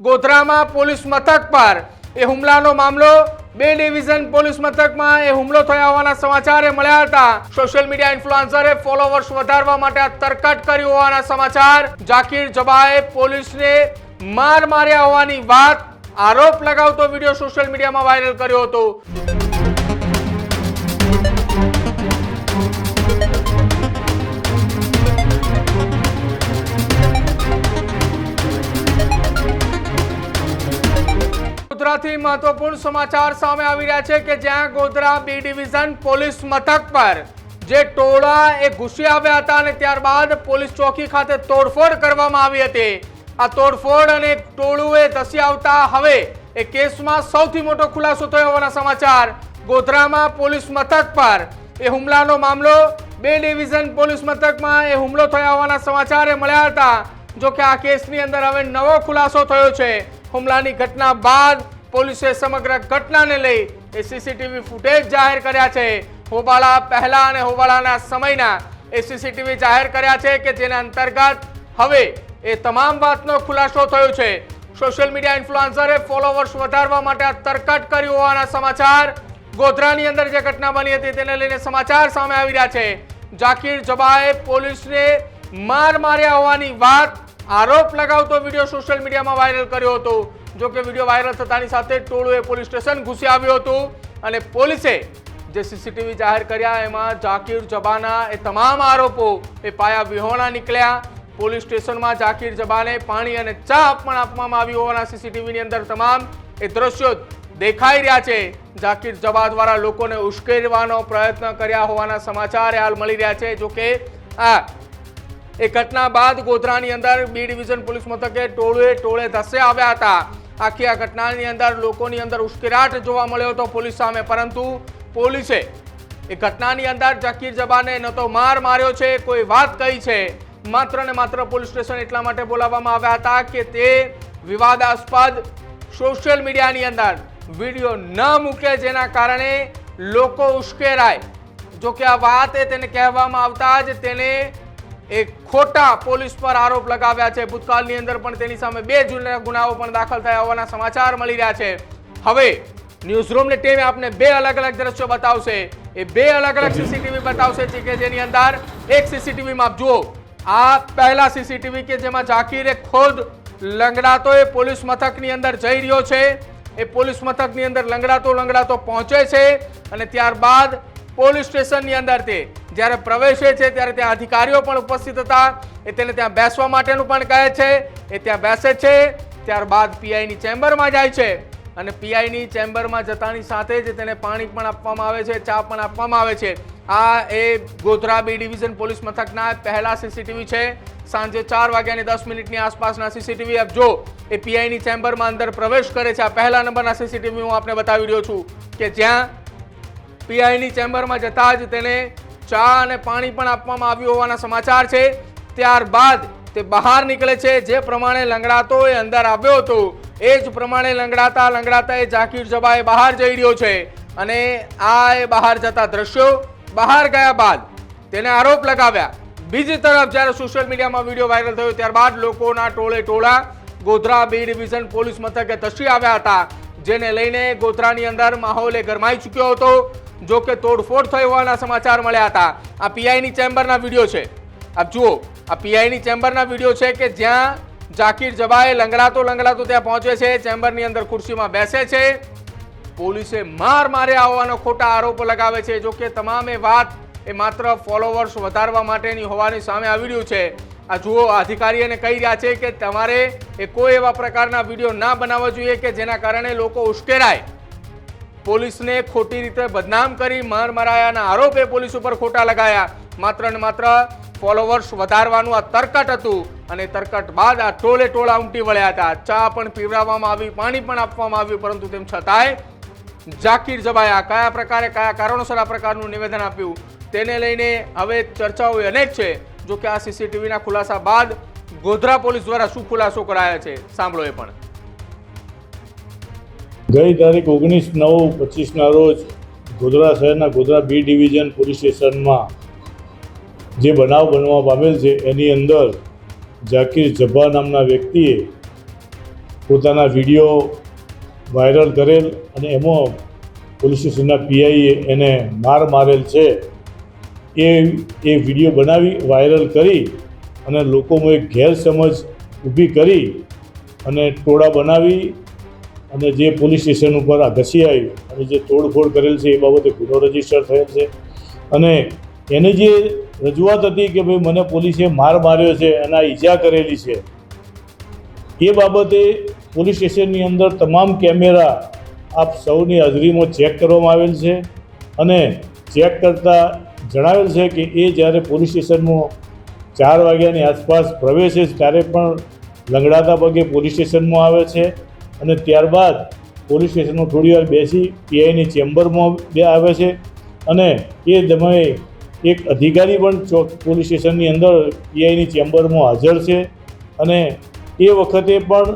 ગોધરામાં police મથક પર. એ હુમલાનો મામલો બે ડિવિઝન પોલીસ મથકમાં એ હુમલો થયા હોવાના સમાચાર મળ્યા હતા. સોશિયલ મીડિયા ઇન્ફ્લુએન્સરે ફોલોવર્સ વધારવા માટે આ તરકટ કર્યું હોવાના સમાચાર. જાકીર જબાએ પોલીસને માર માર્યા હોવાની વાત આરોપ લગાવતો વીડિયો સોશિયલ મીડિયામાં વાયરલ કર્યો હતો. ગોધરાથી મહત્વપૂર્ણ સમાચાર સામે આવી રહ્યા છે કે જ્યાં ગોધરા બી ડિવિઝન પોલીસ મથક પર જે ટોળા એ ઘૂસી આવ્યા હતા અને ત્યારબાદ પોલીસ ચોકી ખાતે તોડફોડ કરવામાં આવી હતી. આ તોડફોડ અને ટોળું એ ધસી આવતા હવે એ કેસમાં સૌથી મોટો ખુલાસો થયો હોવાના સમાચાર. ગોધરામાં પોલીસ મથક પર એ હુમલાનો મામલો, બે ડિવિઝન પોલીસ મથકમાં એ હુમલો થયા હોવાના સમાચાર મળ્યા હતા. જો કે આ કેસની અંદર હવે નવો ખુલાસો થયો છે. હુમલાની ઘટના બાદ પોલીસે સમગ્ર ઘટનાને લઈ એ સીસીટીવી ફૂટેજ જાહેર કર્યા છે. હોબાળા પહેલા અને હોબાળાના સમયના એ સીસીટીવી જાહેર કર્યા છે કે જેના અંતર્ગત હવે એ તમામ વાતનો ખુલાસો થયો છે. સોશિયલ મીડિયા ઇન્ફ્લુઅન્સરે ફોલોવર્સ વધારવા માટે આ તરકટ કર્યું હોવાના સમાચાર ગોધરાની અંદર જે ઘટના બની હતી તેને લઈને સમાચાર સામે આવી રહ્યા છે. જાકીર જબાએ પોલીસને માર માર્યા હોવાની વાત આરોપ લગાવતો વીડિયો સોશિયલ મીડિયામાં વાયરલ કર્યો હતો. જો કે વીડિયો વાયરલ થતાની સાથે ટોળું એ પોલીસ સ્ટેશન ઘૂસી આવ્યું હતું અને પોલીસે જે સીસીટીવી જાહેર કર્યા, એમાં જાકીર જબાના એ તમામ આરોપો એ પાયા વિહોણા નીકળ્યા. પોલીસ સ્ટેશનમાં જાકીર જબાને પાણી અને ચા પણ આપવામાં આવ્યું હોવાના સીસીટીવીની અંદર તમામ એ દ્રશ્યો દેખાઈ રહ્યા છે. જાકીર જબા દ્વારા લોકોને ઉશ્કેરવાનો પ્રયત્ન કર્યા હોવાના સમાચાર હાલ મળી રહ્યા છે. જોકે આ એ ઘટના બાદ ગોધરાની અંદર બી ડિવિઝન પોલીસ મથકે ટોળે ટોળે ધસે આવ્યા હતા. આખી આ ઘટનાની અંદર લોકોની અંદર ઉશ્કેરાટ જોવા મળ્યો હતો પોલીસ સામે. પરંતુ પોલીસે એ ઘટનાની અંદર જકીર જબાને ન તો માર માર્યો છે, કોઈ વાત કહી છે. માત્ર ને માત્ર પોલીસ સ્ટેશન એટલા માટે બોલાવવામાં આવ્યા હતા કે તે વિવાદાસ્પદ સોશિયલ મીડિયાની અંદર વીડિયો ન મૂકે જેના કારણે લોકો ઉશ્કેરાય. જો કે આ વાત તેને કહેવામાં આવતા જ તેને એક ખોટા પોલીસ પર આરોપ લગાવ્યા છે. ભૂતકાળની અંદર પણ તેની સામે બે જૂના ગુનાઓ પણ દાખલ થયા હોવાના સમાચાર મળી રહ્યા છે. હવે ન્યૂઝરૂમની ટીમે આપને બે અલગ અલગ દ્રશ્યો બતાવશે. એ બે અલગ અલગ સીસીટીવી બતાવશે કે જેની અંદર એક સીસીટીવીમાં જુઓ, આ પહેલા સીસીટીવી કે જેમાં જાકીરે ખોદ લંગડાતો એ પોલીસ મથકની અંદર જઈ રહ્યો છે. એ પોલીસ મથકની અંદર લંગડાતો લંગડાતો પહોંચે છે અને ત્યારબાદ પોલીસ સ્ટેશનની અંદર તે જ્યારે પ્રવેશે છે ત્યારે ત્યાં અધિકારીઓ પણ ઉપસ્થિત હતા. એ તેને ત્યાં બેસવા માટેનું પણ કહે છે. એ ત્યાં બેસે છે. ત્યારબાદ પીઆઈની ચેમ્બરમાં જાય છે. અને પીઆઈની ચેમ્બરમાં જતાની સાથે જ તેને પાણી પણ આપવામાં આવે છે, ચા પણ આપવામાં આવે છે. આ એ ગોધરા બી ડિવિઝન પોલીસ મથકના પહેલા સીસીટીવી છે. સાંજે ચાર વાગ્યાની દસ મિનિટની આસપાસના સીસીટીવી આપ જો એ પીઆઈની ચેમ્બરમાં અંદર પ્રવેશ કરે છે. આ પહેલા નંબરના સીસીટીવી હું આપને બતાવી રહ્યો છું કે જ્યાં પીઆઈની ચેમ્બરમાં જતા જ તેને ચા અને પાણી પણ આપવામાં આવ્યું હોવાના સમાચાર છે. ત્યારબાદ તે બહાર નીકળે છે. જે પ્રમાણે લંગડાતો એ અંદર આવ્યો હતો, એ જ પ્રમાણે લંગડાતા લંગડાતા એ જાકીર એ બહાર જઈ રહ્યો છે અને આ એ બહાર જતા દ્રશ્યો બહાર ગયા બાદ તેને આરોપ લગાવ્યા. બીજી તરફ જ્યારે સોશિયલ મીડિયામાં વીડિયો વાયરલ થયો ત્યારબાદ લોકોના ટોળે ટોળા ગોધરા બી ડિવિઝન પોલીસ મથકે ધસી આવ્યા હતા, જેને લઈને ગોધરાની અંદર માહોલ એ ગરમાઈ ચૂક્યો હતો. જો કે તોડફોડ થઈ હોવાના સમાચાર મળ્યા હતા. આ પીઆઈની ચેમ્બરના વીડિયો છે. આપ જુઓ, આ પીઆઈની ચેમ્બરના વીડિયો છે કે જ્યાં જાકીર જબાએ લંગડાતો લંગડાતો ત્યાં પહોંચે છે, ચેમ્બરની અંદર ખુરશીમાં બેસે છે. પોલીસે માર માર્યા હોવાનો ખોટા આરોપ લગાવે છે. જો કે તમામ વાત એ માત્ર ફોલોવર્સ વધારવા માટેની હોવાની સામે આવી રહ્યું છે. આ જુઓ અધિકારીઓને કહી રહ્યા છે કે તમારે એ કોઈ એવા પ્રકારના વીડિયો ના બનાવવા જોઈએ કે જેના કારણે લોકો ઉશ્કેરાય. પોલીસને ખોટી રીતે બદનામ કરી માર મરાયાના આરોપે પોલીસ ઉપર ખોટા લગાયા. માત્ર ને માત્ર ફોલોવર્સ વધારવાનું આ તરકટ હતું અને તરકટ બાદ આ ટોળે ટોળા ઉમટી વળ્યા હતા. ચા પણ પીવડાવવામાં આવી, પાણી પણ આપવામાં આવ્યું, પરંતુ તેમ છતાંય જાકીર જબાયા. કયા પ્રકારે, કયા કારણોસર આ પ્રકારનું નિવેદન આપ્યું? તેને લઈને હવે ચર્ચાઓ અનેક છે. જો કે આ સીસીટીવીના ખુલાસા બાદ ગોધરા પોલીસ દ્વારા શું ખુલાસો કરાયા છે? સાંભળો એ પણ. ગઈ તારીખ ઓગણીસ નવ પચીસના રોજ ગોધરા શહેરના ગોધરા બી ડિવિઝન પોલીસ સ્ટેશનમાં જે બનાવ બનવા પામેલ છે, એની અંદર ઝાકીર જબ્બા નામના વ્યક્તિએ પોતાના વીડિયો વાયરલ કરેલ અને એમાં પોલીસ સ્ટેશનના પીઆઈએ એને માર મારેલ છે. એ એ વીડિયો બનાવી, વાયરલ કરી અને લોકોમાં એક ગેરસમજ ઊભી કરી અને ટોળા બનાવી અને જે પોલીસ સ્ટેશન ઉપર આ ઘસી આવી અને જે તોડફોડ કરેલ છે એ બાબતે ગુનો રજિસ્ટર થયેલ છે. અને એની જે રજૂઆત હતી કે ભાઈ મને પોલીસે માર માર્યો છે અને ઈજા કરેલી છે, એ બાબતે પોલીસ સ્ટેશનની અંદર તમામ કેમેરા આપ સૌની હાજરીમાં ચેક કરવામાં આવેલ છે. અને ચેક કરતાં જણાવેલ છે કે એ જ્યારે પોલીસ સ્ટેશનમાં ચાર વાગ્યાની આસપાસ પ્રવેશે ત્યારે પણ લંગડાતા પગે પોલીસ સ્ટેશનમાં આવે છે. અને ત્યારબાદ પોલીસ સ્ટેશનમાં થોડી વાર બેસી પીઆઈની ચેમ્બરમાં બે આવે છે અને એ સમયે એક અધિકારી પણ ચોક પોલીસ સ્ટેશનની અંદર પીઆઈની ચેમ્બરમાં હાજર છે. અને એ વખતે પણ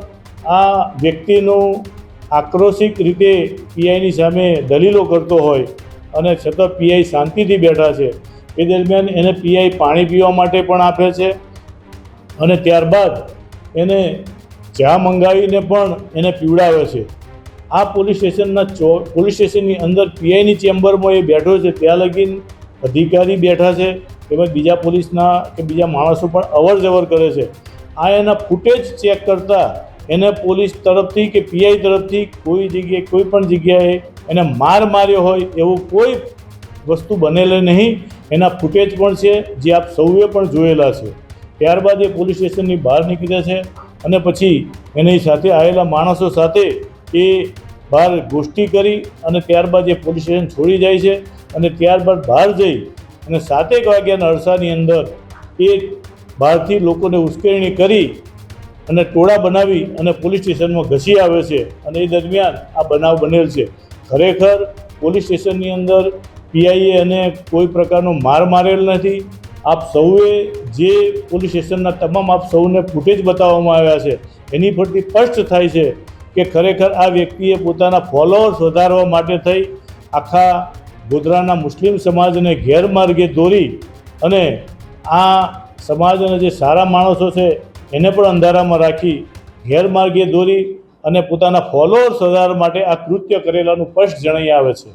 આ વ્યક્તિનું આક્રોશિક રીતે પીઆઈની સામે દલીલો કરતો હોય અને છતાં પીઆઈ શાંતિથી બેઠા છે. એ દરમિયાન એને પીઆઈ પાણી પીવા માટે પણ આપે છે અને ત્યારબાદ એને ચા મંગાવીને પણ એને પીવડાવે છે. આ પોલીસ સ્ટેશનના ચો, પોલીસ સ્ટેશનની અંદર પીઆઈની ચેમ્બરમાં એ બેઠો છે. ત્યાં લગીન અધિકારી બેઠા છે તેમજ બીજા પોલીસના કે બીજા માણસો પણ અવર જવર કરે છે. આ એના ફૂટેજ ચેક કરતાં એને પોલીસ તરફથી કે પીઆઈ તરફથી કોઈ જગ્યાએ, કોઈ પણ જગ્યાએ એને માર માર્યો હોય એવું કોઈ વસ્તુ બનેલે નહીં. એના ફૂટેજ પણ છે, જે આપ સૌએ પણ જોયેલા છે. ત્યારબાદ એ પોલીસ સ્ટેશનની બહાર નીકળ્યા છે. અને પછી એની સાથે આવેલા માણસો સાથે એ બહાર ગોષ્ઠી કરી અને ત્યારબાદ એ પોલીસ સ્ટેશન છોડી જાય છે અને ત્યારબાદ બહાર જઈ અને સાતેક વાગ્યાના અરસાની અંદર એ બહારથી લોકોને ઉશ્કેરણી કરી અને ટોળા બનાવી અને પોલીસ સ્ટેશનમાં ઘસી આવે છે અને એ દરમિયાન આ બનાવ બનેલ છે. ખરેખર પોલીસ સ્ટેશનની અંદર પીઆઈએ અને કોઈ પ્રકારનો માર મારેલ નથી. આપ સૌએ જે પોલીસ સ્ટેશનના તમામ આપ સૌને ફૂટેજ બતાવવામાં આવ્યા છે, એની પરથી સ્પષ્ટ થાય છે કે ખરેખર આ વ્યક્તિએ પોતાના ફોલોઅર્સ વધારવા માટે થઈ આખા ગોધરાના મુસ્લિમ સમાજને ગેરમાર્ગે દોરી અને આ સમાજના જે સારા માણસો છે, એને પણ અંધારામાં રાખી ગેરમાર્ગે દોરી અને પોતાના ફોલોઅર્સ વધારવા માટે આ કૃત્ય કરેલાનું સ્પષ્ટ જણાઈ આવે છે.